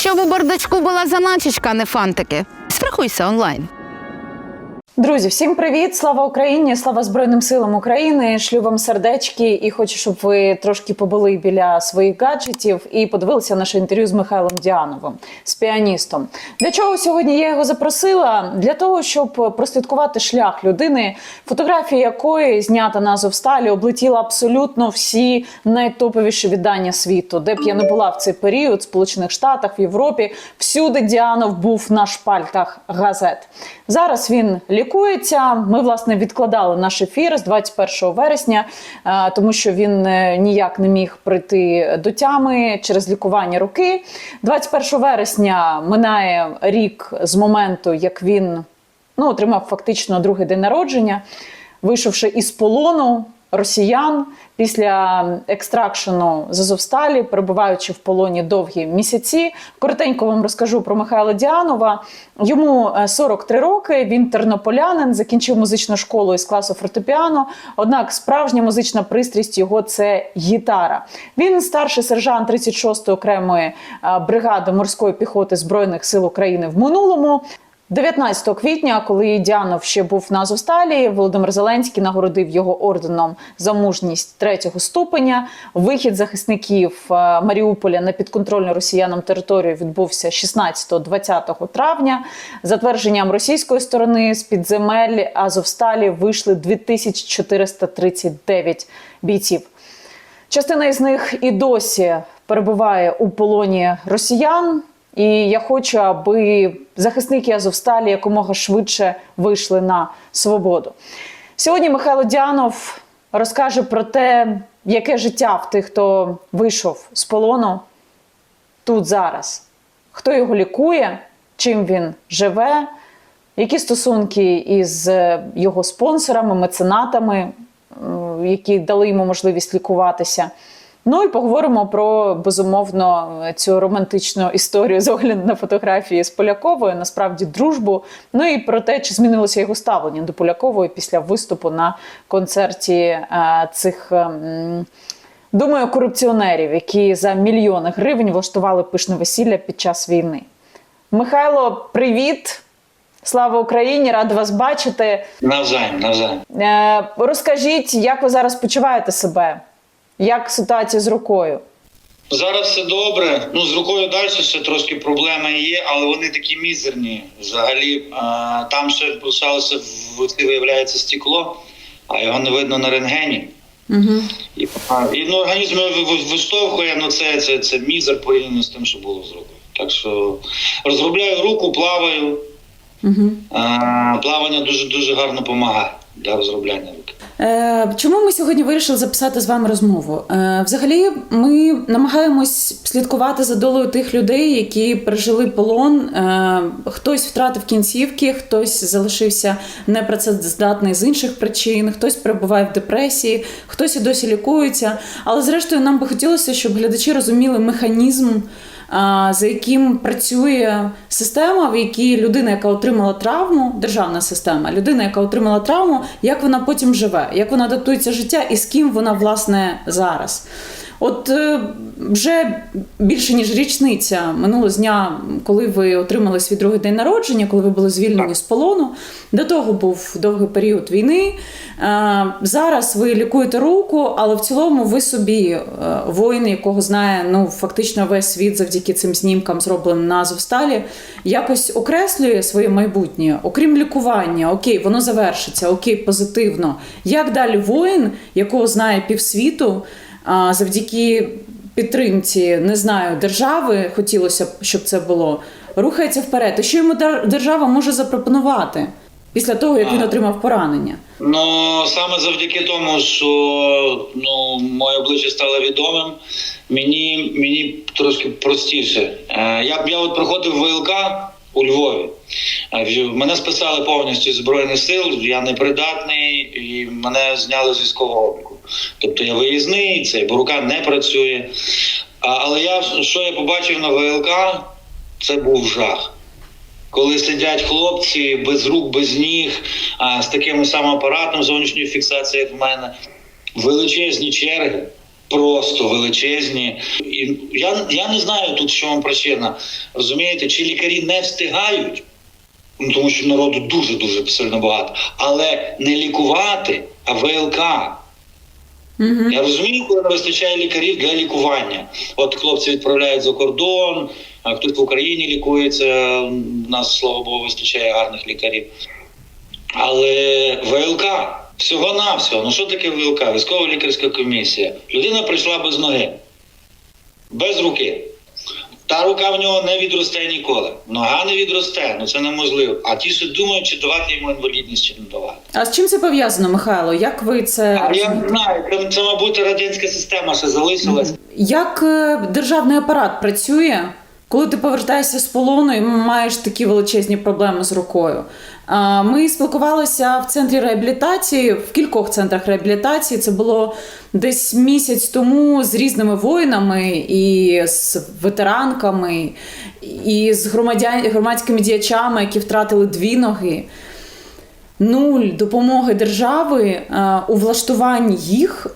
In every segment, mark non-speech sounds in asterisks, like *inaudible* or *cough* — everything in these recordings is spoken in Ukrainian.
Щоб у бардачку була заначечка, а не фантики. Страхуйся онлайн. Друзі, всім привіт! Слава Україні! Слава Збройним силам України! Шлю вам сердечки і хочу, щоб ви трошки побули біля своїх гаджетів і подивилися наше інтерв'ю з Михайлом Діановим, з піаністом. Для чого сьогодні я його запросила? Для того, щоб прослідкувати шлях людини, фотографія якої знята на Азовсталі, облетіла абсолютно всі найтоповіші видання світу, де б я не була в цей період, в Сполучених Штатах, в Європі. Всюди Діанов був на шпальках газет. Зараз він лікується. Ми власне відкладали наш ефір з 21 вересня, е, тому що він е, ніяк не міг прийти до тями через лікування руки. 21 вересня минає рік з моменту, як він ну, отримав фактично другий день народження, вийшовши із полону росіян після екстракшену з Азовсталі, перебуваючи в полоні довгі місяці. Коротенько вам розкажу про Михайла Діанова. Йому е, 43 роки. Він тернополянин, закінчив музичну школу із класу фортепіано. Однак справжня музична пристрість його це гітара. Він старший сержант 36-ї окремої е, бригади морської піхоти збройних сил України в минулому. 19 квітня, коли Діанов ще був на Азовсталі, Володимир Зеленський нагородив його орденом за мужність третього ступеня. Вихід захисників е, Маріуполя на підконтрольну росіянам територію відбувся 16-20 травня. За твердженням російської сторони з під земель Азовсталі вийшли 2439 бійців. Частина із них і досі перебуває у полоні росіян. І я хочу, аби захисники Азовсталі якомога швидше вийшли на свободу. Сьогодні Михайло Діанов розкаже про те, яке життя в тих, хто вийшов з полону тут зараз, хто його лікує, чим він живе, які стосунки із його спонсорами, меценатами, які дали йому можливість лікуватися. Ну і поговоримо про безумовно цю романтичну історію з огляду на фотографії з Поляковою, насправді дружбу. Ну і про те, чи змінилося його ставлення до Полякової після виступу на концерті е, цих. ем, Думаю, корупціонерів, які за мільйони гривень влаштували пишне весілля під час війни. Михайло, привіт! Слава Україні! Рада вас бачити. Навзаєм, навзаєм. Е, розкажіть, як ви зараз почуваєте себе? Як ситуація з рукою? Зараз все добре. Ну з рукою далі ще трошки проблеми є, але вони такі мізерні. Взагалі а, там ще залишалося в виявляється стекло, а його не видно на рентгені. Угу. І, а, і ну, організм виштовхує, ну це, це, це мізер порівняно з тим, що було з рукою. Так що розробляю руку, плаваю. Угу. А, плавання дуже дуже гарно допомагає для розробляння чому ми сьогодні вирішили записати з вами розмову? Е, взагалі, ми намагаємось слідкувати за долею тих людей, які пережили полон. Е, хтось втратив кінцівки, хтось залишився непрацездатний з інших причин, хтось перебуває в депресії, хтось і досі лікується. Але зрештою, нам би хотілося, щоб глядачі розуміли механізм. За яким працює система, в якій людина, яка отримала травму, державна система, людина, яка отримала травму, як вона потім живе, як вона адаптується життя і з ким вона власне зараз. От е, вже більше ніж річниця минуло з дня, коли ви отримали свій другий день народження, коли ви були звільнені з полону. До того був довгий період війни. Е, Зараз ви лікуєте руку, але в цілому ви собі е, воїн, якого знає ну фактично весь світ завдяки цим знімкам, зробленим на Азовсталі, якось окреслює своє майбутнє, окрім лікування. Окей, воно завершиться, окей, позитивно. Як далі воїн, якого знає півсвіту, завдяки підтримці, не знаю, держави, хотілося б, щоб це було, рухається вперед. І що йому дер- держава може запропонувати після того, як він отримав поранення? Ну саме завдяки тому, що ну моє обличчя стало відомим, мені мені трошки простіше. Е, я я от проходив ВЛК у Львові. Е, Мене списали повністю з збройних сил. Я непридатний, і мене зняли з військового обліку. Тобто я виїзний, бо рука не працює. А, але я що я побачив на ВЛК, це був жах коли сидять хлопці без рук, без ніг, а, з таким самим апаратом зовнішньої фіксації, як в мене, величезні черги. просто величезні. І я, я не знаю тут, що вам причина. Розумієте, чи лікарі не встигають, ну, тому що народу дуже дуже сильно багато, але не лікувати, а ВЛК. Угу. Я розумію, коли не вистачає лікарів для лікування. От хлопці відправляють за кордон, а хтось в Україні лікується. У нас, слава Богу, вистачає гарних лікарів. Але ВЛК всього-навсього. Ну що таке ВЛК? Військова лікарська комісія. Людина прийшла без ноги, без руки. Та рука в нього не відросте ніколи. Нога не відросте, ну це неможливо. А ті, що думають, чи давати йому інвалідність, чи не давати. А з чим це пов'язано, Михайло? Як ви це А я не знаю, це, це мабуть, радянська система ще залишилась. Як е, державний апарат працює, коли ти повертаєшся з полону і маєш такі величезні проблеми з рукою? Ми спілкувалися в центрі реабілітації, в кількох центрах реабілітації. Це було десь місяць тому з різними воїнами і з ветеранками, і з громадськими діячами, які втратили дві ноги. Нуль допомоги держави у влаштуванні їх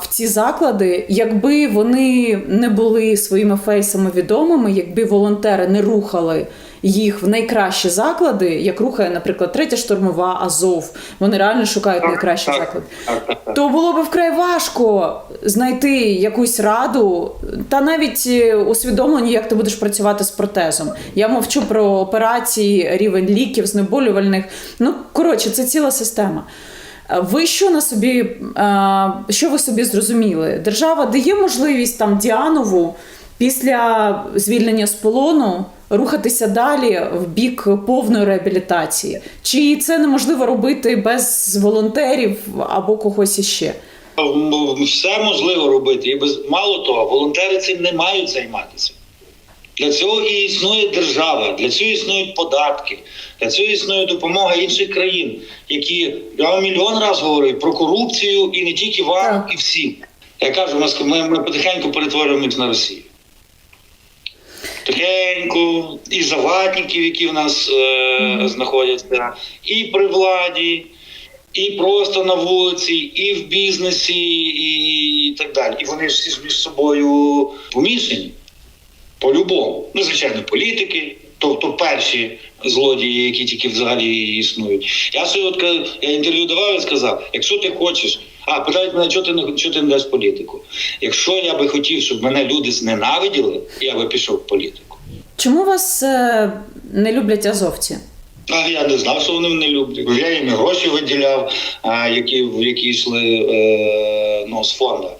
в ці заклади, якби вони не були своїми фейсами відомими, якби волонтери не рухали їх в найкращі заклади, як рухає, наприклад, третя штурмова Азов. Вони реально шукають найкращі так, заклади. Так, так, так. То було б вкрай важко знайти якусь раду, та навіть е, усвідомлення, як ти будеш працювати з протезом. Я мовчу про операції, рівень ліків, знеболювальних. Ну коротше, це ціла система. Ви що на собі, е, що ви собі зрозуміли? Держава дає можливість там Діанову після звільнення з полону рухатися далі в бік повної реабілітації? Чи це неможливо робити без волонтерів або когось іще? Все можливо робити. І без мало того, волонтери цим не мають займатися. Для цього і існує держава, для цього існують податки, для цього існує допомога інших країн, які я вам мільйон разів говорив про корупцію і не тільки вам, і всім. Я кажу, ми, ми потихеньку перетворюємось на Росію. Тихенько, і заватників, які в нас е, знаходяться, і при владі, і просто на вулиці, і в бізнесі, і, і так далі. І вони всі ж між собою помішані. По-любому. Ну, звичайно, політики, тобто перші злодії, які тільки взагалі існують. Я собі от я інтерв'ю давав і сказав: якщо ти хочеш, а питають мене, чого ти не чого ти не дасть політику? Якщо я би хотів, щоб мене люди зненавиділи, я би пішов в політику. Чому вас е, не люблять азовці? А я не знав, що вони не люблять. Я їм гроші виділяв, а, які, які йшли е, ну, з фонду.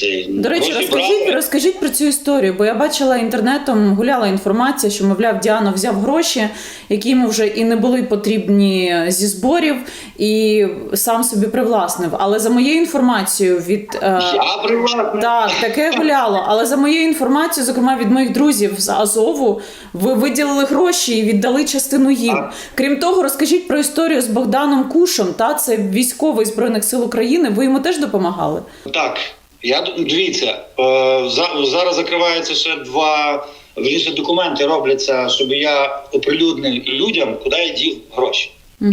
Цей, До речі, розкажіть, розкажіть про цю історію, бо я бачила інтернетом, гуляла інформація, що, мовляв, Діано взяв гроші, які йому вже і не були потрібні зі зборів, і сам собі привласнив. Але за моєю інформацією від е, Я так, таке гуляло. Але за моєю інформацією, зокрема від моїх друзів з Азову, ви виділили гроші і віддали частину їм. Так. Крім того, розкажіть про історію з Богданом Кушем. Та це військовий збройних сил України. Ви йому теж допомагали? Так, я дивіться, е, за- зараз закриваються ще два вірніше, документи робляться, щоб я оприлюднив людям, куди я дів гроші. Угу.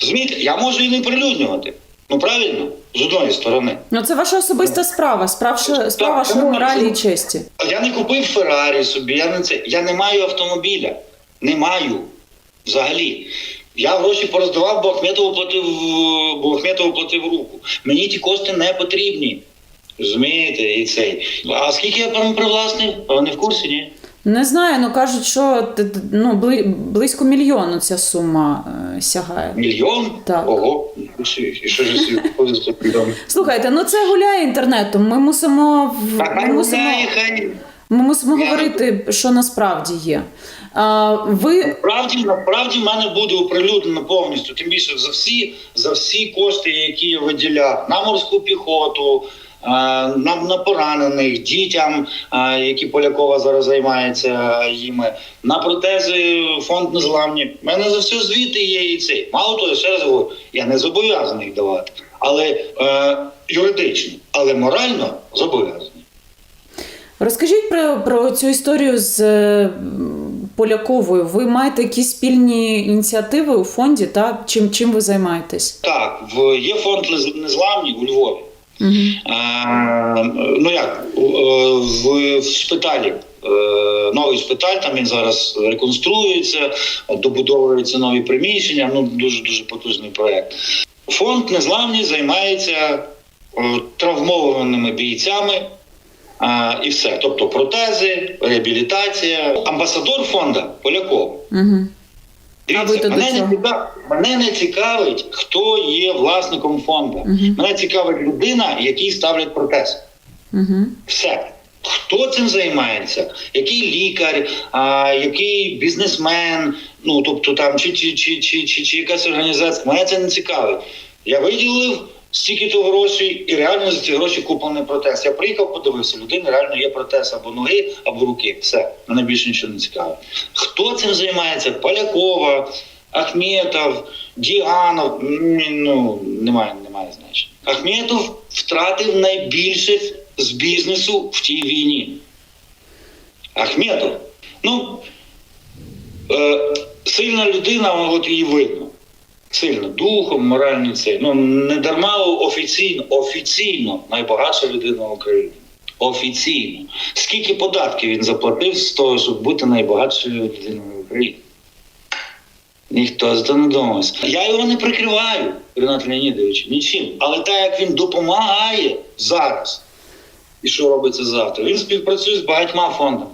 Розумієте, я можу і не оприлюднювати. Ну правильно, з одної сторони. Ну, це ваша особиста справа, справа, справа вашої моралі і честі. Я не купив Феррарі собі, я не це. Я не маю автомобіля. Не маю взагалі. Я гроші пороздавав, бо Ахметову платив, бо Ахметову платив руку. Мені ті кошти не потрібні. Розумієте, і цей. А скільки я прям привласнив? Не в курсі, ні? Не знаю, ну кажуть, що ну, бли- близько мільйону ця сума е, сягає. Мільйон? Так. Ого, і що- ж за мільйон? Слухайте, ну це гуляє інтернетом. Ми мусимо Так, ми мусимо, гуляє, хай. ми мусимо Я- говорити, що насправді є. А, ви Насправді, насправді в мене буде оприлюднено повністю. Тим більше за всі, за всі кошти, які я виділяв на морську піхоту, е, на, на поранених, дітям, які Полякова зараз займається їми, на протези фонд незламні. У мене за все звіти є і цей. Мало того, ще раз говорю, я не зобов'язаний їх давати, але е, юридично, але морально зобов'язаний. розкажіть про, про цю історію з е, Поляковою. Ви маєте якісь спільні ініціативи у фонді? Та чим чим ви займаєтесь? Так, в є фонд незламні у Львові. Е, ну як е, в, в шпиталі. е, Новий шпиталь, там він зараз реконструюється, добудовуються нові приміщення. Ну дуже дуже потужний проект. Фонд Незламність займається е, травмованими бійцями а, і все. Тобто протези, реабілітація. Амбасадор фонду Поляков. Угу. Дивіться, мене, не цікав... мене не цікавить, хто є власником фонду. Мгм. Мене цікавить людина, якій ставлять протез. Угу. Все. Хто цим займається? Який лікар, а, який бізнесмен, ну тобто там чи, чи, чи, чи, чи, чи якась організація, мене це не цікавить. Я виділив стільки то грошей, і реально за ці гроші куплений протез. Я приїхав, подивився, людина реально є протез або ноги, або руки. Все, мене більше нічого не цікавить. Хто цим займається? Полякова, Ахметов, Діанов. Ну немає, немає значення. Ахметов втратив найбільше з бізнесу в тій війні. Ахметов. Ну, е, сильна людина, от її видно. Сильно, духом, моральний цей. Ну, не дарма офіційно, офіційно найбагатша людина в Україні. Офіційно. Скільки податків він заплатив з того, щоб бути найбагатшою людиною в Україні? Ніхто з того не домовився. Я його не прикриваю, Ренат Леонідович, нічим. Але так як він допомагає зараз, і що робиться завтра, він співпрацює з багатьма фондами.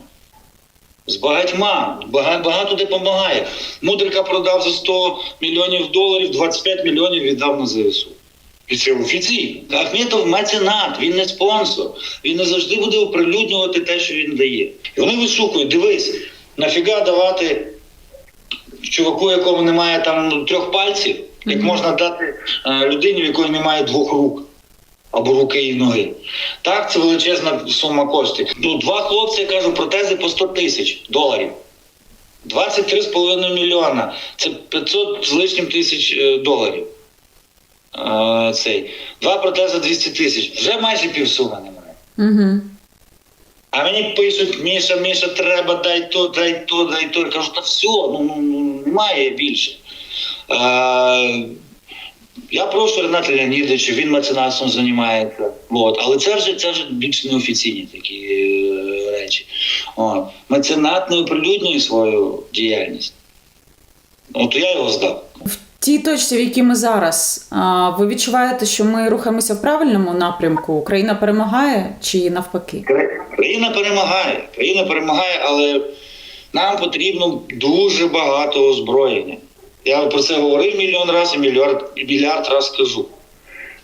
З багатьма, Бага- багато допомагає. Мудрика продав за 100 мільйонів доларів, 25 мільйонів віддав на ЗСУ. І це офіційно. Ахметов меценат, він не спонсор. Він не завжди буде оприлюднювати те, що він дає. І вони вишукують, дивись, нафіга давати чуваку, якому немає там трьох пальців, як можна дати е, людині, в якої немає двох рук. Або руки і ноги. Так, це величезна сума коштів. Ну, два хлопці, я кажу, протези по 100 тисяч доларів. 23,5 мільйона. Це 500 з лишнім тисяч е, доларів. Е, цей. Два протези 200 тисяч. Вже майже півсуми немає. Угу. А мені пишуть, Міша, Міша, треба, дай то, дай то, дай то. Я кажу, та все, ну, ну, ну немає більше. Е, я прошу Рената Леонідовича, він меценатством займається. От. Але це вже, це вже більш неофіційні такі е, речі. От. Меценат не оприлюднює свою діяльність. От я його здав. В тій точці, в якій ми зараз, а, ви відчуваєте, що ми рухаємося в правильному напрямку? Україна перемагає чи навпаки? Країна перемагає. Країна перемагає, але нам потрібно дуже багато озброєння. Я про це говорив мільйон разів, мільярд, мільярд раз скажу.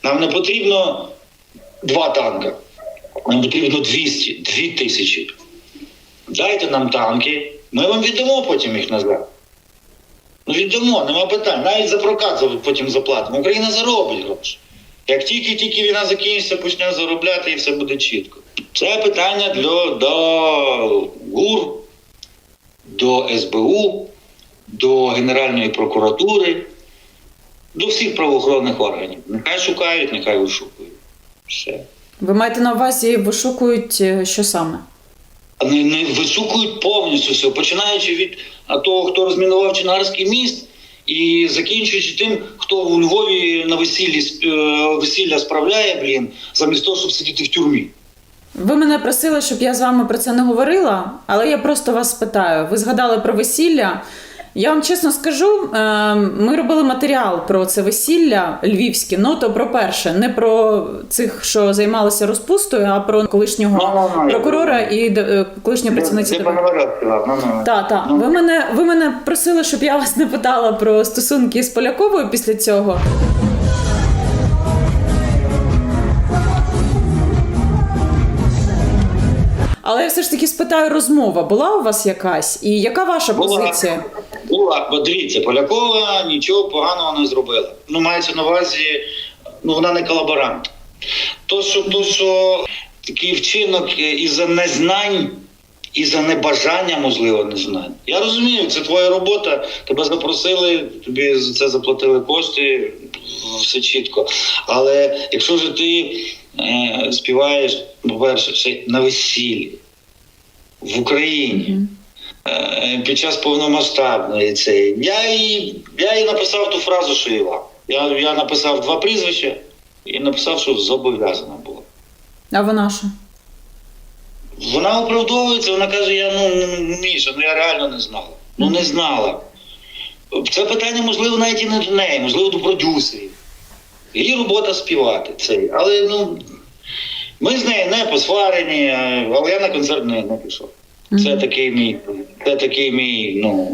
Нам не потрібно два танка, нам потрібно 200, 2 тисячі. Дайте нам танки, ми вам віддамо потім їх назад. Ну віддамо, нема питань. Навіть за прокат потім заплатимо. Україна заробить гроші. Як тільки тільки війна закінчиться, почне заробляти і все буде чітко. Це питання для, до ГУР, до СБУ, до Генеральної прокуратури, до всіх правоохоронних органів. Нехай шукають, нехай вишукують. Все. Ви маєте на увазі, вишукують е, що саме? Не, не висукують повністю все, починаючи від того, хто розмінував Чинарський міст, і закінчуючи тим, хто у Львові на весіллі е, весілля справляє, блін, замість того, щоб сидіти в тюрмі. Ви мене просили, щоб я з вами про це не говорила, але я просто вас спитаю. Ви згадали про весілля. Я вам чесно скажу, е, ми робили матеріал про це весілля львівське. Ну то про перше, не про цих, що займалися розпустою, а про колишнього Ну, ну, ну, прокурора і е, колишньої працівниці. Сказав, ну, ну. Так, так. Ви мене, ви мене просили, щоб я вас не питала про стосунки з Поляковою після цього. Але я все ж таки спитаю, розмова була у вас якась? І яка ваша Була. позиція? Була, бо дивіться, Полякова нічого поганого не зробила. Ну, мається на увазі, ну вона не колаборант. То, що, то, що такий вчинок із-за незнань, із-за небажання, можливо, незнань. Я розумію, це твоя робота, тебе запросили, тобі за це заплатили кошти, все чітко. Але якщо ж ти е, співаєш, по-перше, ще на весіллі в Україні. Е, під час повномасштабної цієї. Я їй, я їй написав ту фразу, що і вам. Я, я написав два прізвища і написав, що зобов'язана була. А вона що? Вона оправдовується, вона каже: я ну ну, Міша, ну я реально не знала. Ну не знала. Це питання, можливо, навіть і не до неї, можливо, до продюсерів. Її робота співати цей. Але ну ми з нею не посварені, е, але я на концерт не, не пішов. Це такий мій, це такий мій, ну,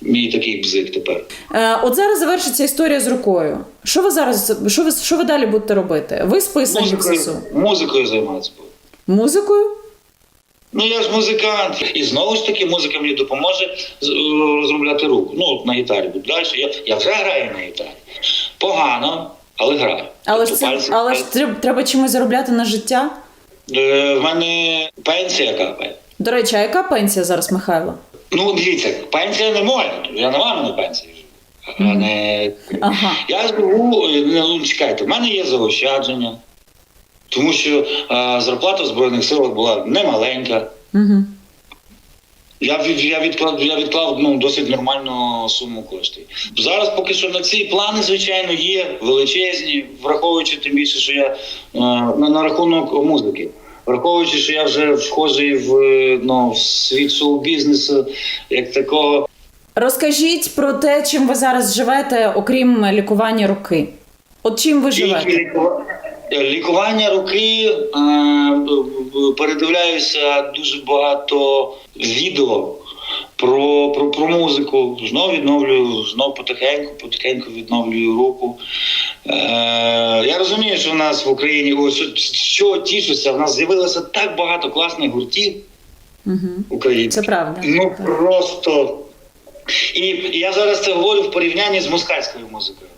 мій такий бзик тепер. Е, от зараз завершиться історія з рукою. Що ви зараз, що ви, що ви далі будете робити? Ви списані в ССУ. Музикою, музикою займатися буду. Музикою? Ну я ж музикант. І знову ж таки музика мені допоможе е, розробляти руку. Ну, на гітарі буду далі. Я, я вже граю на гітарі. Погано, але граю. Але ж Тобто це пальці- але ж треба, треба чимось заробляти на життя. Е, В мене пенсія капає. До речі, а яка пенсія зараз, Михайло? Ну, дивіться, пенсія не моя. Я на мамі на пенсії живу. А Мгм. не... Ага. Я живу, е, ну чекайте, в мене є заощадження, тому що е, зарплата в Збройних силах була немаленька. Угу. Я від я відклав я відклав ну досить нормальну суму коштів. Зараз поки що на ці плани, звичайно, є величезні, враховуючи тим більше, що я е, на, на рахунок музики. Враховуючи, що я вже вхожий в, е, ну, в світ шоу-бізнесу, як такого. Розкажіть про те, чим ви зараз живете, окрім лікування руки. От чим ви живете? Лікування руки е, передивляюся дуже багато відео про, про, про музику. Знов відновлюю, знов потихеньку, потихеньку відновлюю руку. Е, я розумію, що в нас в Україні ось що, що тішуся, в нас з'явилося так багато класних гуртів Угу. українських. Це правда. Ну Так. просто. І я зараз це говорю в порівнянні з москальською музикою.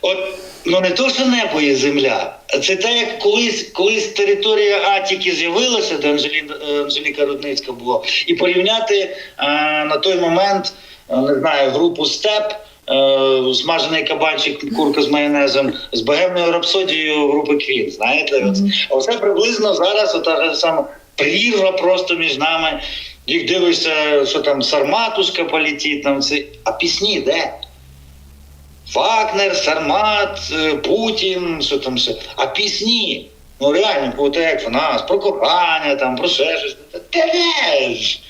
От, ну не то, що небо є земля, це те, як колись, колись територія Атіки з'явилася, де Анжеліна, е, Анжеліка Рудницька була, і порівняти е, на той момент, е, не знаю, групу Степ. е, Смажений кабанчик, курка з майонезом, з богемною рапсодією групи Квін. Знаєте, От. Мгм. А Оце приблизно зараз ота ж сама прірва просто між нами. Їх дивишся, що там Сарматушка полетить, там це. А пісні де? Вагнер, Сармат, е, Путін, що там все. А пісні. Ну реально, от як в нас, про кохання, там, про ще щось. Та де ж?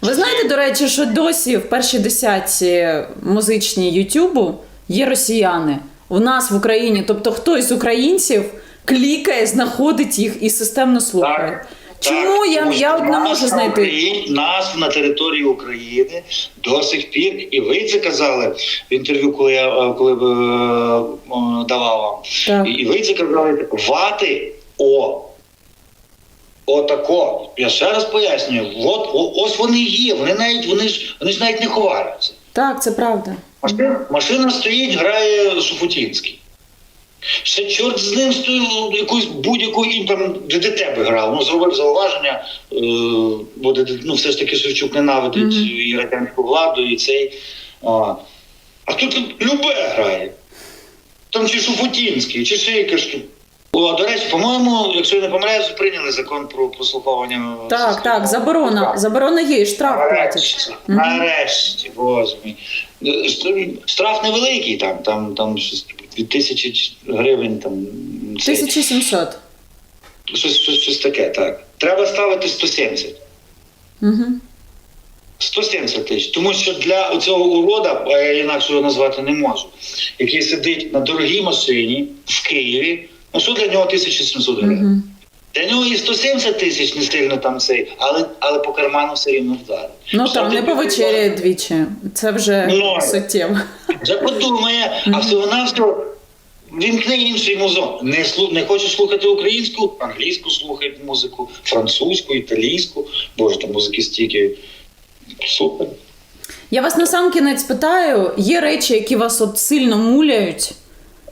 Ви знаєте, до речі, що досі в першій десятці музичній Ютубу є росіяни у нас в Україні. Тобто хтось з українців клікає, знаходить їх і системно слухає. Чому я, я от не можу на знайти? Україні- нас на території України до сих пір, і ви це казали в інтерв'ю, коли я е, коли е, давав вам. Так. І, і ви це казали вати о. Отако. Я ще раз пояснюю. От о- ось вони є. Вони навіть вони ж вони ж навіть не ховаються. так, це правда. Машина, машина стоїть, грає Шуфутінський. Ще чорт з ним стоїть якусь будь-яку і там ДДТ би грав. Ну, зробив зауваження, е, бо ДДТ, ну, все ж таки Шевчук ненавидить Мгм. і радянську владу, і цей. А, а тут любе грає. Там чи Шуфутінський, чи якась. О, до речі, по-моєму, якщо я не помиляюсь, прийняли закон про прослуховування. Так, так, заборона. Заборона є, і штраф платять. Нарешті, мій. Е, Штраф невеликий, там, там, там щось від тисячі гривень, там цей, 1700. щось, щось, щось таке, так. Треба ставити 170. Угу. 170 тисяч. Тому що для цього урода, а я інакше його назвати не можу, який сидить на дорогій машині в Києві, ну що для нього 1700 гривень? Угу. Для нього і 170 тисяч не сильно там цей, але, але по карману все рівно вдарить. Ну там не повечеряє двічі. Це вже Ну, суттєво. Вже подумає, а всього навсього вімкни інший музон. Не слу не хочеш слухати українську, англійську слухай музику, французьку, італійську. Боже, там музики стільки. Супер. Я вас на сам кінець питаю: є речі, які вас от сильно муляють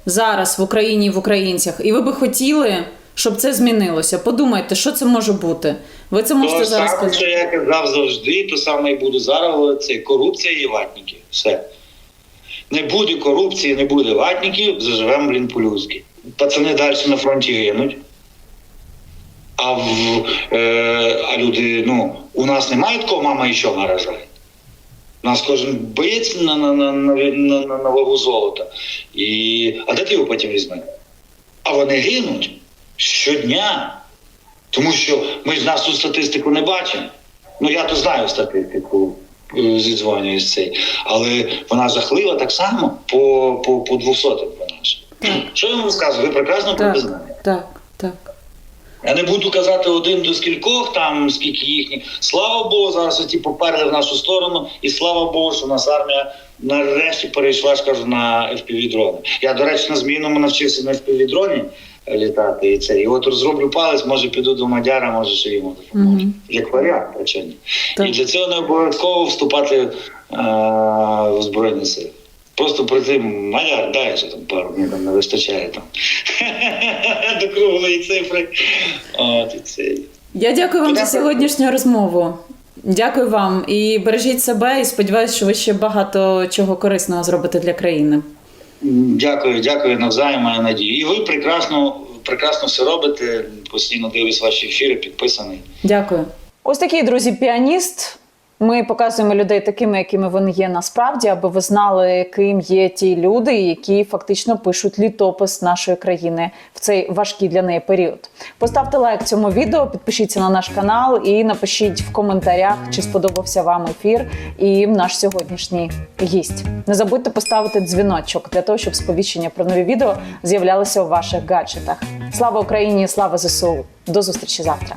зараз в Україні і в українцях, і ви би хотіли, щоб це змінилося. Подумайте, що це може бути. Ви це можете То зараз саме, що я казав завжди, то саме і буду зараз говорити, це корупція і ватники. Все. Не буде корупції, не буде ватників, заживемо, блін, по-людськи. Пацани далі на фронті гинуть. А, в, е, а люди, ну, у нас немає такого мама і що наражає. У нас кожен боєць на, на, на, на, на, на, на вагу золота. І... А де ти його потім візьме? А вони гинуть щодня. Тому що ми ж нас ту статистику не бачимо. Ну я то знаю статистику е, зідзвонюю з цей, але вона жахлива так само по, по, по 200 вона ж. Що я вам розказую? Ви прекрасно про знаєте. так, так. Я не буду казати один до скількох, там скільки їхніх. Слава Богу, зараз оті поперли в нашу сторону, і слава Богу, що в нас армія нарешті перейшла, ж кажу, на fpv дрони. Я, до речі, на змійному навчився на fpv дроні літати. І це. І от розроблю палець, може піду до Мадяра, може ще йому допоможу. Як варіант, звичайно. Так. І для цього не обов'язково вступати е, в Збройні сили. Просто прийти, Мадяр, дай що там пару днів там не вистачає там. *laughs* До круглої цифри. От і це. Я дякую вам за сьогоднішню розмову. Дякую вам і бережіть себе, і сподіваюся, що ви ще багато чого корисного зробите для країни. Дякую, дякую навзаєм, маю надію. І ви прекрасно, прекрасно все робите. Постійно дивлюсь ваші ефіри, підписаний. Дякую. Ось такий, друзі, піаніст. Ми показуємо людей такими, якими вони є насправді, аби ви знали, ким є ті люди, які фактично пишуть літопис нашої країни в цей важкий для неї період. Поставте лайк цьому відео, підпишіться на наш канал і напишіть в коментарях, чи сподобався вам ефір і наш сьогоднішній гість. Не забудьте поставити дзвіночок для того, щоб сповіщення про нові відео з'являлися у ваших гаджетах. Слава Україні! Слава ЗСУ! До зустрічі завтра!